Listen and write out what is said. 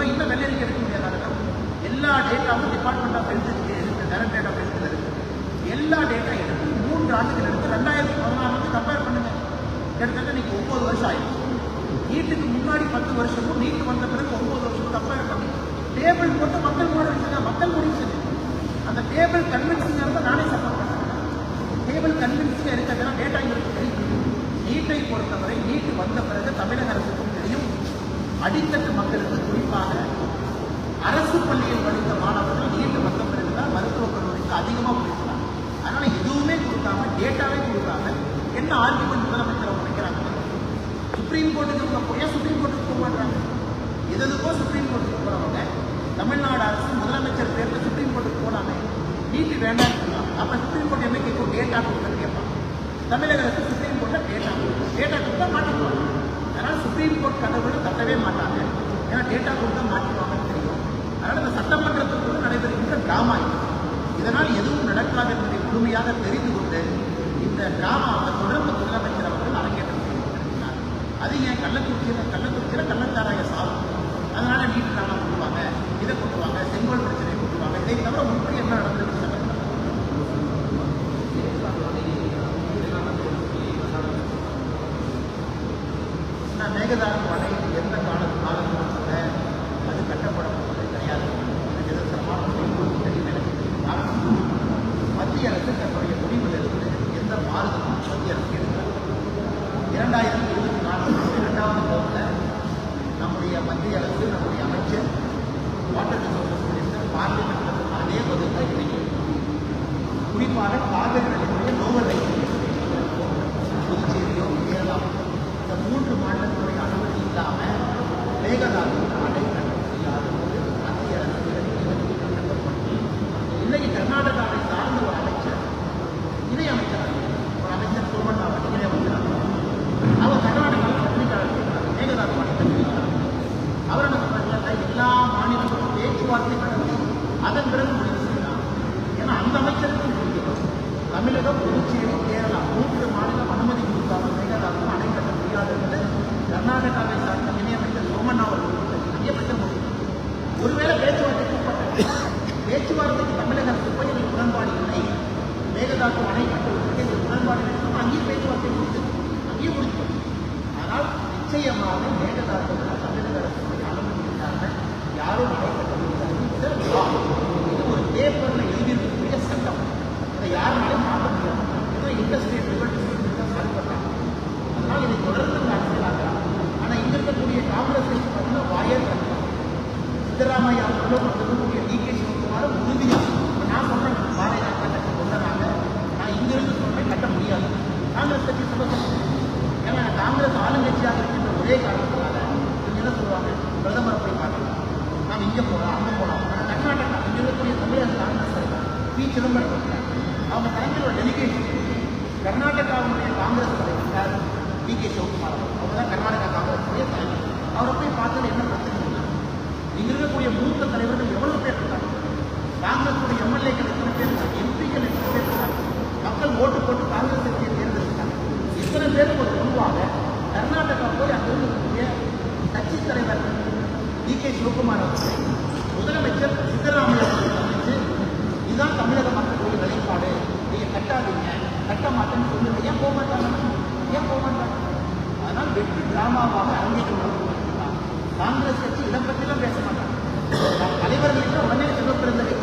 இப்போ இன்னும் வெள்ளரிக்கை எடுக்க முடியாத எல்லா டேட்டாவும் டிபார்ட்மெண்ட் ஆஃப் ஹெல்த் இருக்குது டைரக்டரேட் ஆஃப் ஹெல்த்தில் இருக்குது எல்லா டேட்டா எடுத்து மூன்று ஆண்டுகள் எடுத்து ரெண்டாயிரத்தி பதினாலு வந்து கம்பேர் பண்ணுங்க. கிட்டத்தட்ட இன்னைக்கு ஒன்பது வருஷம் ஆயிடுச்சு. நீட்டுக்கு முன்னாடி பத்து வருஷமும் நீட்டு வந்த பிறகு ஒன்பது வருஷமும் கம்பேர் பண்ணி டேபிள் போட்டு மக்கள் மூட வச்சுங்க மக்கள் முடிவு செஞ்சு அந்த டேபிள் கன்வின்சிங்காக இருந்தால் நானே சப்போர்ட் பண்ணுறேன் டேபிள் கன்வின்சிங்காக இருக்கிறதுனா டேட்டா எங்களுக்கு தெரியும். நீட்டை பொறுத்தவரை நீட்டு வந்த பிறகு தமிழக அரசுக்கும் தெரியும். அடித்தட்டு மக்களுக்கு குறிப்பாக அரசு பள்ளியில் படித்த மாணவர்கள் நீட்டு வந்த பிறகுதான் மருத்துவக் கல்லூரிக்கு அதிகமாக போயிருக்கிறாங்க. அதனால எதுவுமே கொடுக்காம டேட்டாவே கொடுக்காம என்ன ஆர்குமெண்ட் முதலமைச்சர் அவங்க சுப்ரீம் கோர்ட்டுக்கு இவங்க போய் சுப்ரீம் கோர்ட்டுக்கு போக மாட்டாங்க எதுக்கோ சுப்ரீம் கோர்ட்டுக்கு போறவங்க தமிழ்நாடு அரசு முதலமைச்சர் பேர்ல சுப்ரீம் கோர்ட்டுக்கு போனாங்க நீட்டு வேண்டாம்னு சொல்லலாம் அப்ப சுப்ரீம் கோர்ட் என்ன கேட்கும்? டேட்டா கொடுக்குன்னு கேட்பாங்க. தமிழக அரசு சுப்ரீம் கோர்ட்ல டேட்டா கொடுக்கும். டேட்டா கொடுத்தா மாட்டிக்குவாங்க. அதனால சுப்ரீம் கோர்ட் கதவுகள் தட்டவே மாட்டாங்க. ஏன்னா டேட்டா கொடுத்தா மாற்றிடுவாங்கன்னு தெரியும். அதனால் இந்த சட்டமன்றத்துக்குள்ள நடைபெறுகின்ற டிராமா இதனால் எதுவும் நடக்காது என்பதை முழுமையாக தெரிந்து கொண்டு இந்த டிராமாவை தொடர்ந்து முதலமைச்சர் அவர்கள் அரங்கேற்றம் செய்து கொண்டிருக்கிறார் அது ஏன் கள்ளக்குறிச்சியில் கள்ளக்குறிச்சியில் கள்ளச்சாராய சாகும் அதனால நீட் டிராமா கொண்டு வாங்க இதை கொண்டு வாங்க செங்கோல் பிரச்சனை கொண்டு வாங்க இதை தவிர உண்மை என்ன நடந்தது நான் மேகதாது குறிப்பாக காவிரி நோவலை புதுச்சேரியோ கேரளா இந்த மூன்று மாநிலங்களுடைய அனுமதி இல்லாமல் மேகதாது அணை கட்ட மத்திய அரசு இன்னைக்கு கர்நாடகாவை சார்ந்த ஒரு அமைச்சர் இணை அமைச்சர் ஒரு அமைச்சர் சோமண்ணா இணை அமைச்சர் அவர் கர்நாடகாவில் கட்டிட்டார் மேகதாது அணை அவர் என்ன எல்லா மாநிலங்களும் பேச்சுவார்த்தை நடத்தி அதன் பிறகு முடிவு செய்யலாம். ஏன்னா அந்த அமைச்சர் தமிழகம் புதுச்சேரி கேரளா மூன்று மாநிலம் அனுமதி கொடுக்காமல் மேகதாது அணை கட்ட முடியாது என்று கர்நாடகாவை சார்ந்த இணையமைச்சர் சோமண்ணா அவர்கள் ஐயப்பட்ட முடியும் ஒருவேளை பேச்சுவார்த்தைக்கு உட்பட்ட பேச்சுவார்த்தைக்கு தமிழக அரசு போய் எங்களுக்கு உடன்பாடு இல்லை. மேகதாது அணை கட்டுவதற்கு எங்களுக்கு உடன்பாடு இல்லை. அங்கேயும் பேச்சுவார்த்தை முடிச்சு அங்கேயும் முடிச்சு ஆனால் நிச்சயமாக மேகதாது தமிழக அரசு அனுமதி இல்லாமல் யாரும் அணை கட்ட முடியாது இது law. இது ஒரு பேப்பர்ல எழுதியிருக்கக்கூடிய சட்டம் இதை யாருனாலும் மாற்ற முடியாது ஏதோ இண்டஸ்ட்ரியல் ரிவல்யூஷன் சால்வ் பண்ணாங்க அதனால் இதை தொடர்ந்து அரசியலாக்கலாம் ஆனால் இங்க இருக்கக்கூடிய காங்கிரஸ் கட்சி பார்த்தீங்கன்னா வாயே தரலாம் சித்தராமையா அவர்களும் அந்த இருக்கக்கூடிய டி கே உறுதியாக நான் சொல்கிறேன் பாரதிய ஜனதா கட்சி கொண்டனாங்க நான் இங்கிருந்து சொல்கிறேன் கட்ட முடியாது. காங்கிரஸ் கட்சி சொல்ல ஏன்னா காங்கிரஸ் ஆளுங்கட்சியாக இருக்கின்ற ஒரே காரணத்தினால இவங்க என்ன சொல்லுவாங்க? பிரதமர் போய் பார்க்கலாம் நாம் இங்கே போகலாம் அங்கே போகலாம் ஆனால் கர்நாடகா இங்கே இருக்கக்கூடிய தமிழக காங்கிரஸ் தலைவர் பி. சிதம்பரம் அவங்க தலைமையில் ஒரு டெலிகேஷன் கர்நாடகாவுடைய காங்கிரஸ் தலைவர் டி கே சிவகுமார் அவர் தான் கர்நாடகா காங்கிரஸ் தலைவர். அவரை போய் பார்த்தது என்ன பிரச்சனை? இங்க இருக்கக்கூடிய மூத்த தலைவர்கள் எவ்வளவு பேர் இருக்காங்க? காங்கிரஸுடைய எம்எல்ஏக்கள் எத்தனை பேர் இருக்காங்க? எம்பிக்கள் எத்தனை பேர் இருக்காங்க? மக்கள் ஓட்டு போட்டு காங்கிரஸ் கட்சியை தேர்ந்தெடுத்தாங்க இத்தனை பேருக்கு ஒரு குழுவாக கர்நாடகா போய் அங்கே இருக்கக்கூடிய கட்சி தலைவர் டி கே சிவகுமார் அவர்களை முதலமைச்சர் சித்தராமையா அவர்களை சந்தித்து இதுதான் தமிழக மக்களுடைய நிலைப்பாடு நீங்க கட்டாதீங்க. கட்ட மாட்டேன்னு சொல்லுங்க ஏன் போக மாட்டாங்க? ஏன் போக மாட்டாங்க? அதனால் வெற்றி டிராமாவாக அரங்கேற்றம் காங்கிரஸ் கட்சி இதை பற்றிலாம் பேச மாட்டாங்க. தலைவர்களுக்கு உடனே சிவப்பிரந்தரை